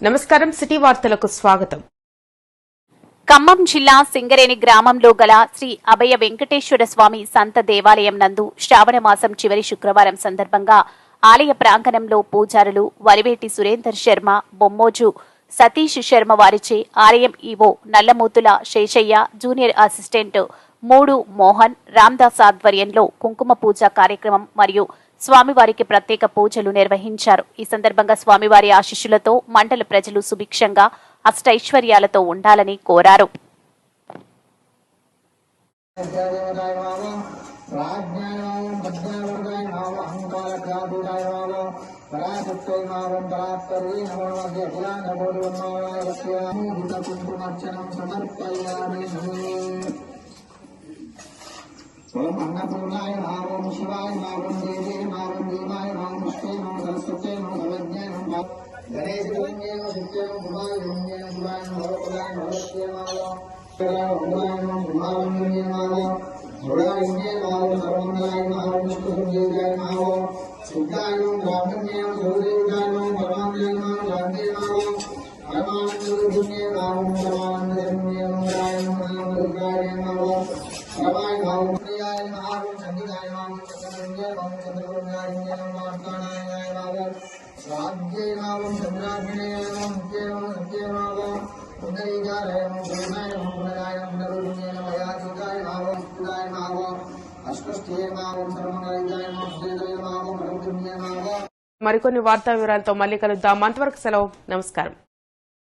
నమస్కారం సిటీ వార్తలకు స్వాగతం. ఖమ్మం జిల్లా సింగరేణి గ్రామంలో గల శ్రీ అభయ వెంకటేశ్వర స్వామి సంత దేవాలయం నందు శ్రావణ మాసం చివరి శుక్రవారం సందర్భంగా ఆలయ ప్రాంగణంలో పూజారులు వలివేటి సురేందర్ శర్మ బొమ్మోజు సతీష్ శర్మ వారిచే ఆలయం EO Nallamuthula Seshayya junior assistant మూడు మోహన్ రామ్దాస్ ఆధ్వర్యంలో కుంకుమ పూజ కార్యక్రమం మరియు స్వామివారికి ప్రత్యేక పూజలు నిర్వహించారు. ఈ సందర్భంగా స్వామివారి ఆశిష్యులతో మండల ప్రజలు సుభిక్షంగా అష్టైశ్వర్యాలతో ఉండాలని కోరారు. విద్యాదేవతాయ నమః ప్రాజ్ఞాయ నమః ప్రజ్ఞావర్గాయ నమః అహంకారక్రాంతికాయ నమః పరాశక్తై నమః పరాత్పరే నమో మధ్య అఖిలాండకోటివర్ణాయ లక్ష్యామి కుంకుమర్చనం సమర్పయామి ఓం అన్నపూర్ణాయ నమః ఓం శివాయ నమః ఓం దేవే అస్పష్టే శ్రీదయ మరికొన్ని వార్తా వివరాలతో మళ్ళీ కలుద్దాం. అంతవరకు సెలవు. నమస్కారం.